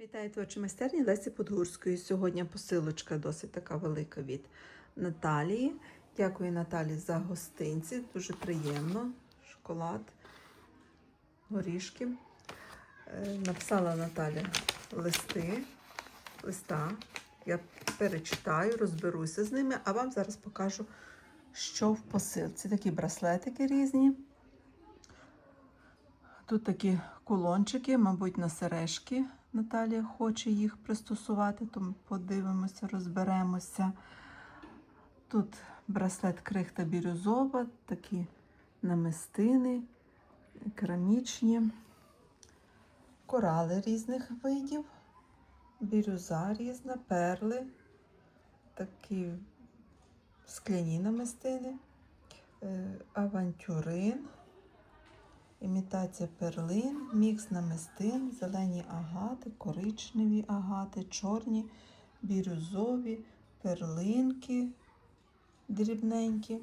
Вітаю творчі майстерні Лесі Подгурської. Сьогодні посилочка досить така велика від Наталії. Дякую Наталі за гостинці. Дуже приємно. Шоколад, горішки. Е, Написала Наталя листи, листа. Я перечитаю, розберуся з ними, а вам зараз покажу, що в посилці. Такі браслетики різні. Тут такі кулончики, мабуть, на сережки. Наталія хоче їх пристосувати, тому подивимося, розберемося. Тут браслет крихта бірюзова, такі намистини, керамічні, корали різних видів, бірюза різна, перли, такі скляні намистини, е, авантюрин. Імітація перлин, мікс намистин, зелені агати, коричневі агати, чорні, бірюзові, перлинки дрібненькі.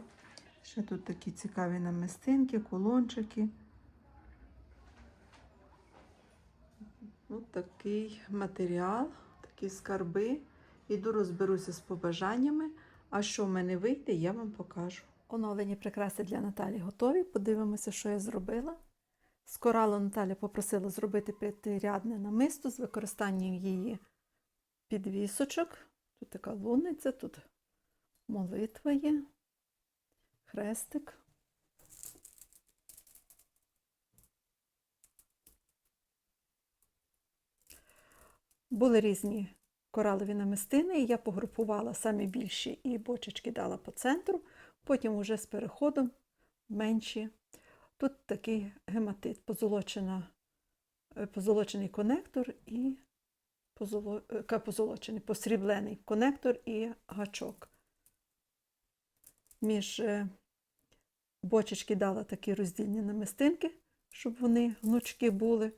Ще тут такі цікаві намистинки, кулончики. Ось такий матеріал, такі скарби. Іду розберуся з побажаннями. А що в мене вийде, я вам покажу. Оновлені прикраси для Наталі готові. Подивимося, що я зробила. З коралу Наталя попросила зробити п'ятирядне намисто з використанням її підвісочок. Тут така луниця, тут молитва є, хрестик. Були різні коралові намистини, і я погрупувала самі більші і бочечки дала по центру, потім уже з переходом менші. Тут такий гематит, позолочена, е, позолочений конектор і позоло, е, позолочений, посріблений конектор і гачок. Між е, бочечки дала такі роздільні намистинки, щоб вони гнучки були,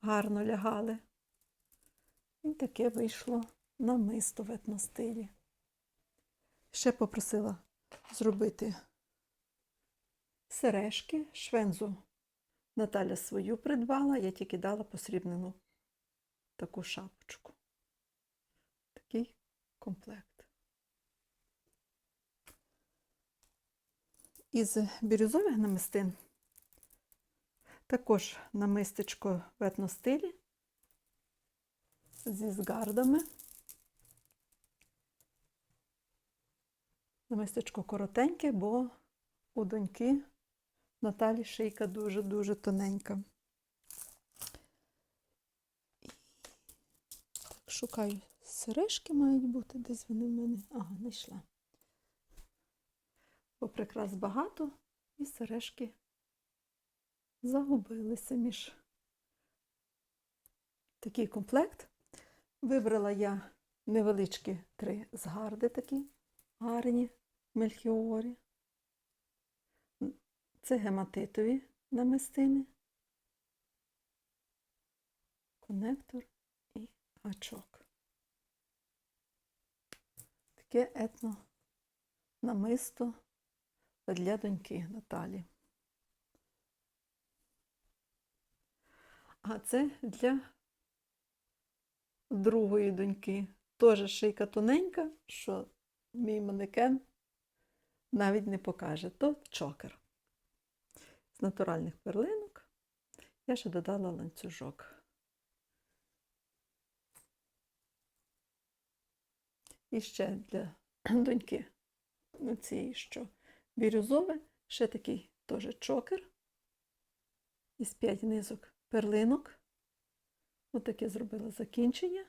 гарно лягали. І таке вийшло намисто в етностилі. Ще попросила зробити сережки, швензу Наталя свою придбала, я тільки дала посрібнену таку шапочку. Такий комплект. Із бірюзових намистин також намистечко в етностилі зі згардами. Намистечко коротеньке, бо у доньки Наталі шийка дуже-дуже тоненька. Так, шукаю сережки мають бути, десь вони в мене. Ага, знайшла. Бо прикрас багато, і сережки загубилися між такий комплект. Вибрала я невеличкі три згарди такі гарні мельхіорі. Це гематитові намистини, конектор і гачок. Таке етно намисто для доньки Наталі. А це для другої доньки. Теж шийка тоненька, що мій манекен навіть не покаже. То чокер. Натуральних перлинок я ще додала ланцюжок. І ще для доньки цієї, що бірюзове, ще такий теж чокер із п'ять низок перлинок. Отаке зробила закінчення.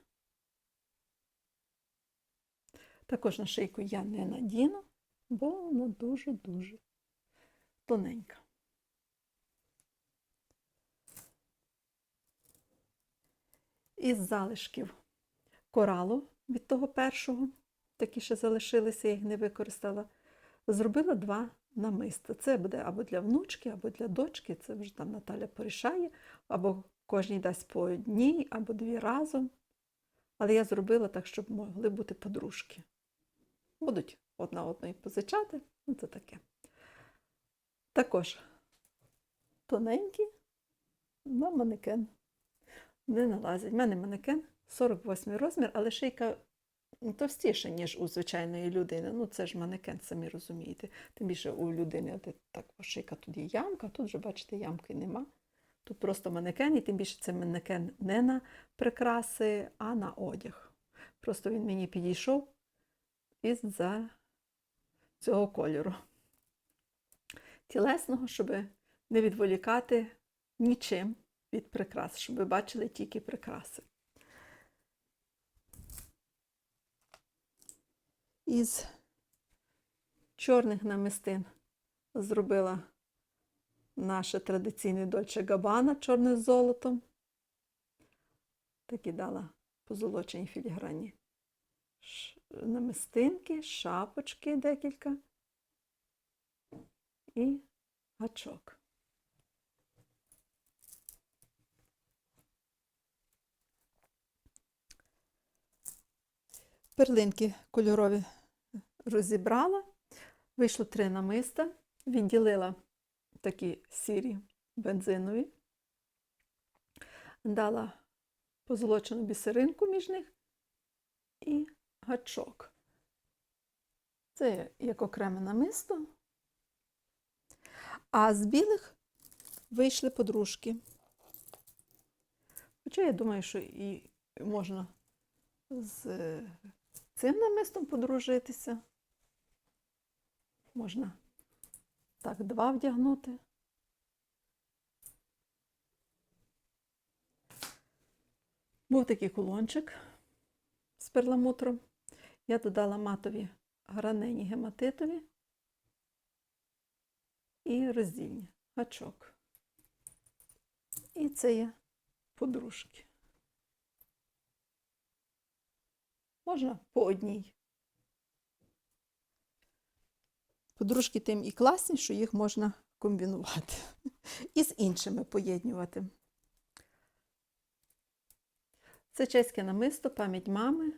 Також на шийку я не надіну, бо вона дуже-дуже тоненька. Із залишків коралу від того першого, такі ще залишилися, я їх не використала, зробила два намиста. Це буде або для внучки, або для дочки, це вже там Наталя порішає, або кожній дасть по одній, або дві разом. Але я зробила так, щоб могли бути подружки. Будуть одна одної позичати, ну це таке. Також тоненькі на манекен. Не налазить. У мене манекен 48 розмір, але шийка товстіша, ніж у звичайної людини. Ну, це ж манекен, самі розумієте. Тим більше у людини от так шийка тут є ямка, тут вже, бачите, ямки нема. Тут просто манекен, і тим більше це манекен не на прикраси, а на одяг. Просто він мені підійшов із-за цього кольору. Тілесного, щоб не відволікати нічим від прикрас, щоб ви бачили тільки прикраси. Із чорних намистин зробила наше традиційне Дольче Габана чорне з золотом. Такі дала позолочені філігранні ш- намистинки, шапочки декілька і гачок. Перлинки кольорові розібрала. Вийшло три намиста, відділила такі сірі бензинові, дала позолочену бісеринку між них і гачок. Це як окреме намисто. А з білих вийшли подружки. Хоча я думаю, що і можна з цим намистом подружитися. Можна так два вдягнути. Був такий кулончик з перламутром. Я додала матові гранені гематитові і роздільні гачок. І це є подружки. Можна по одній. Подружки тим і класні, що їх можна комбінувати і з іншими поєднувати. Це чеське намисто, пам'ять мами.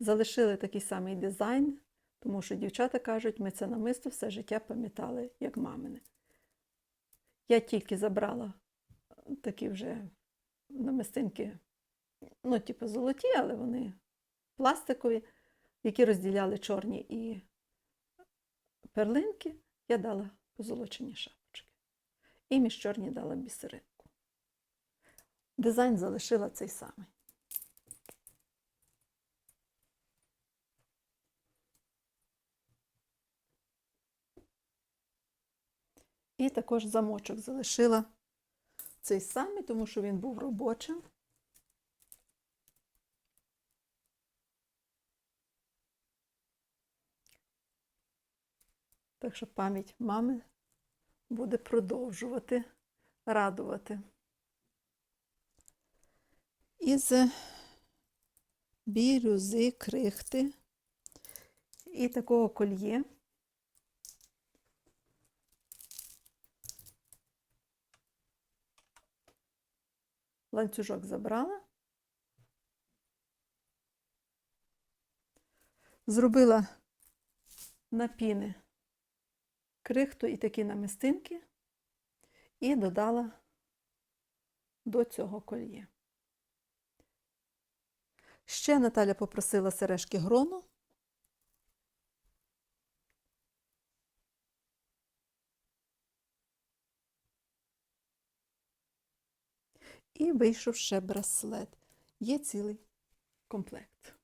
Залишили такий самий дизайн, тому що дівчата кажуть, ми це намисто все життя пам'ятали як мамине. Я тільки забрала такі вже намистинки, ну, типу золоті, але вони пластикові, які розділяли чорні і перлинки, я дала позолочені шапочки. І між чорні дала бісеринку. Дизайн залишила цей самий. І також замочок залишила цей самий, тому що він був робочим. Так що пам'ять мами буде продовжувати радувати. Із бірюзи, крихти і такого кольє. Ланцюжок забрала. Зробила напіни крихту і такі намистинки і додала до цього кольє. Ще Наталя попросила сережки грону. І вийшов ще браслет. Є цілий комплект.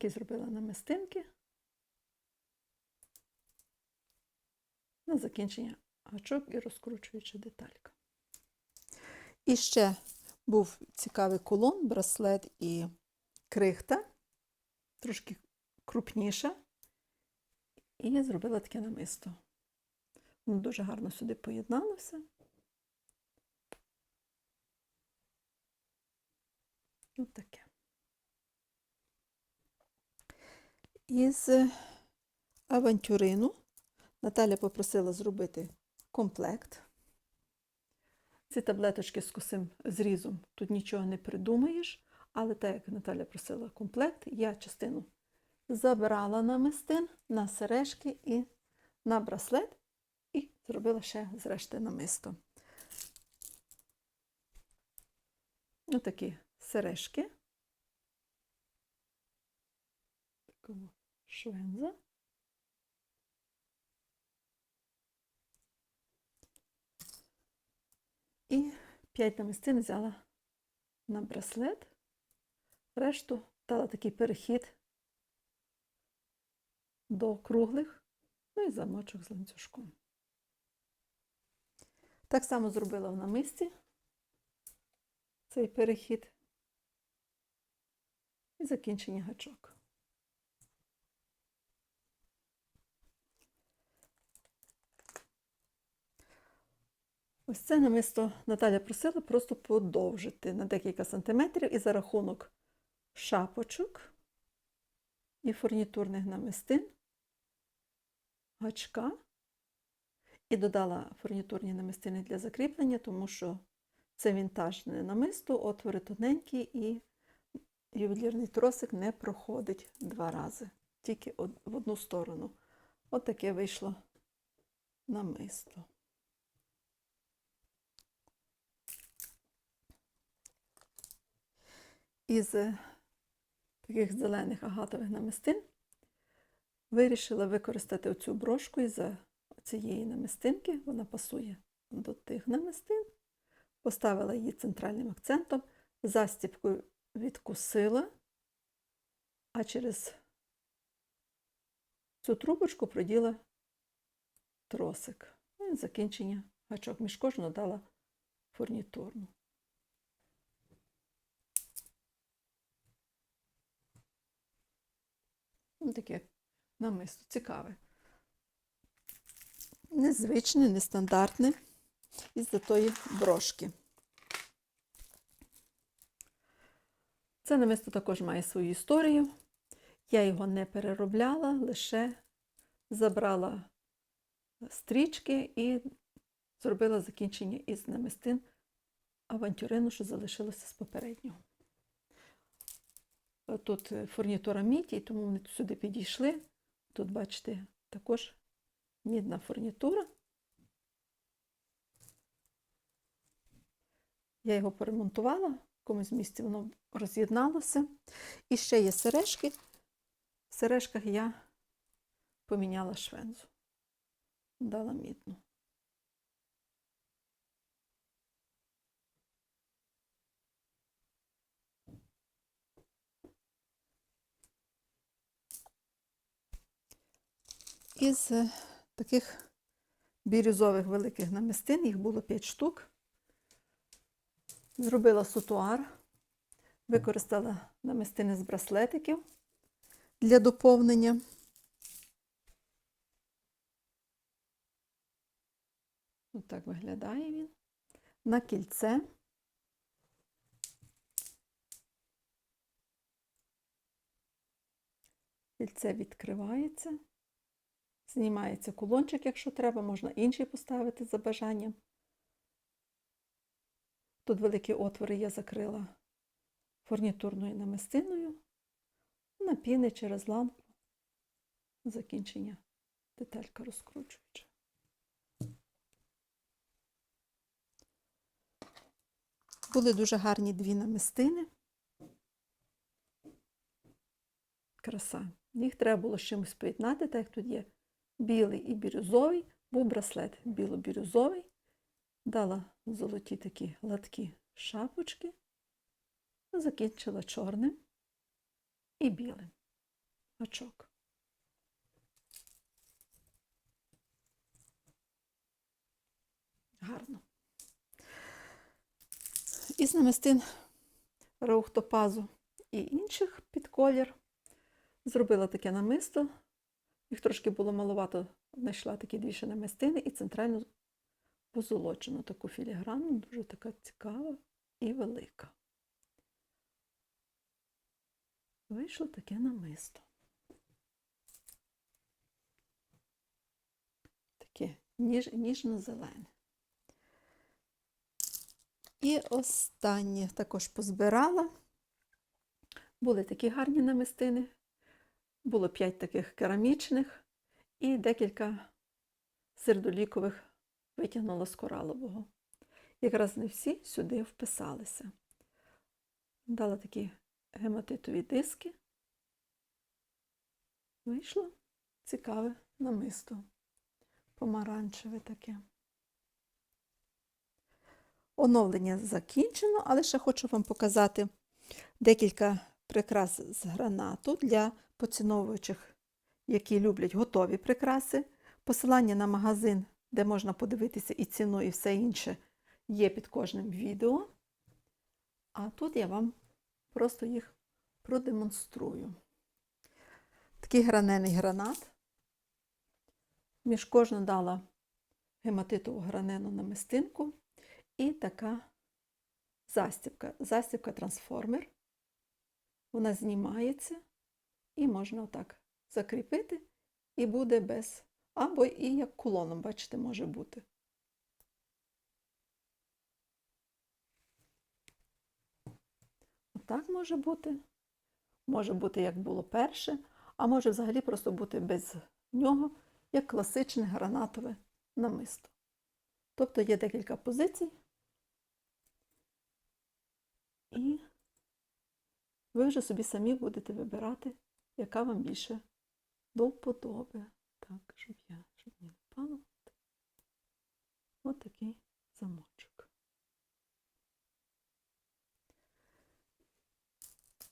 Такі зробила намистинки. На закінчення гачок і розкручуюча деталька. І ще був цікавий кулон, браслет і крихта, трошки крупніша. І я зробила таке намисто. Воно дуже гарно сюди поєдналося. Ось таке. Із авантюрину Наталя попросила зробити комплект. Ці таблеточки з косим зрізом тут нічого не придумаєш, але так як Наталя просила комплект, я частину забрала намистин на сережки і на браслет, і зробила ще зрешти намисто. Отакі сережки. Такого швенза. І 5 намистин взяла на браслет. Решту дала такий перехід до круглих, ну і замочок з ланцюжком. Так само зробила в намисті цей перехід і закінчення гачок. Ось це намисто Наталя просила просто подовжити на декілька сантиметрів і за рахунок шапочок і фурнітурних намистин, гачка. І додала фурнітурні намистини для закріплення, тому що це вінтажне намисто, отвори тоненькі і ювелірний тросик не проходить два рази, тільки в одну сторону. От таке вийшло намисто. Із е, таких зелених агатових намистин вирішила використати оцю брошку із цієї намистинки. Вона пасує до тих намистин. Поставила її центральним акцентом, застіпкою відкусила, а через цю трубочку проділа тросик. Ну і закінчення гачок. Між кожну дала фурнітурну. Ну, таке намисто цікаве. Незвичне, нестандартне із-за тої брошки. Це намисто також має свою історію. Я його не переробляла, лише забрала стрічки і зробила закінчення із намистин авантюрину, що залишилося з попереднього. Тут фурнітура міді, і тому вони сюди підійшли. Тут, бачите, також мідна фурнітура. Я його поремонтувала, в якомусь місці воно роз'єдналося. І ще є сережки. В сережках я поміняла швензу, дала мідну. Із е, таких бірюзових великих намистин, їх було 5 штук. Зробила сутуар, використала намистини з браслетиків для доповнення. Ось так виглядає він. На кільце. Кільце відкривається. Знімається кулончик, якщо треба, можна інший поставити за бажанням. Тут великі отвори я закрила фурнітурною намистиною, на піни через лампу, закінчення деталька розкручуюча. Були дуже гарні дві намистини. Краса. Їх треба було з чимось поєднати, так як тут є білий і бірюзовий, був браслет біло-бірюзовий. Дала золоті такі гладкі шапочки, закінчила чорним і білим очок. Гарно. Із намистин раухтопазу і інших під колір зробила таке намисто. Їх трошки було маловато, знайшла такі дві ще намистини і центральну позолочену таку філігранну, дуже така цікава і велика. Вийшло таке намисто. Таке ніж, ніжно-зелене. І останнє також позбирала. Були такі гарні намистини. Було 5 таких керамічних і декілька сердолікових витягнула з коралового. Якраз не всі сюди вписалися. Дала такі гематитові диски. Вийшло цікаве намисто. Помаранчеве таке. Оновлення закінчено, але ще хочу вам показати декілька прикрас з гранату для поціновувачів, які люблять готові прикраси. Посилання на магазин, де можна подивитися і ціну, і все інше, є під кожним відео. А тут я вам просто їх продемонструю. Такий гранений гранат. Між кожну дала гематитову гранену намистинку і така застібка. Застібка трансформер. Вона знімається і можна отак закріпити, і буде без. Або і як кулоном, бачите, може бути. Отак може бути. Може бути, як було перше, а може взагалі просто бути без нього, як класичне гранатове намисто. Тобто є декілька позицій, і ви вже собі самі будете вибирати, яка вам більше до вподоби. Так, щоб я щоб не впало. Ось такий замочок.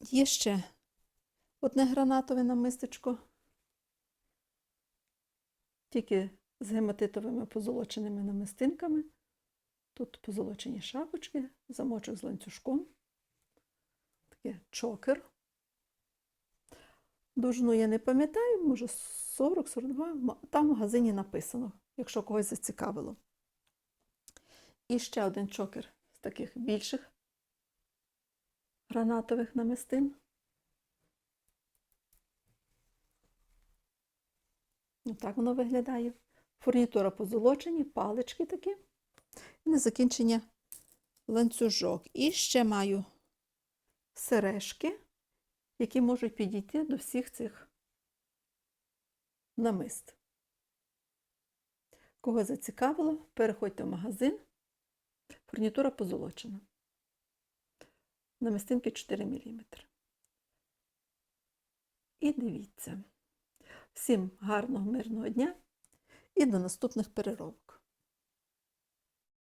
Є ще одне гранатове намистечко, тільки з гематитовими позолоченими намистинками. Тут позолочені шапочки, замочок з ланцюжком, таке чокер. Довжину я не пам'ятаю, може 40-42, там в магазині написано, якщо когось зацікавило. І ще один чокер з таких більших гранатових намистин. Отак воно виглядає. Фурнітура позолочені, палички такі. І на закінчення ланцюжок. І ще маю сережки, які можуть підійти до всіх цих намист. Кого зацікавило, переходьте в магазин. Фурнітура позолочена. Намистинки 4 мм. І дивіться. Всім гарного, мирного дня і до наступних переробок.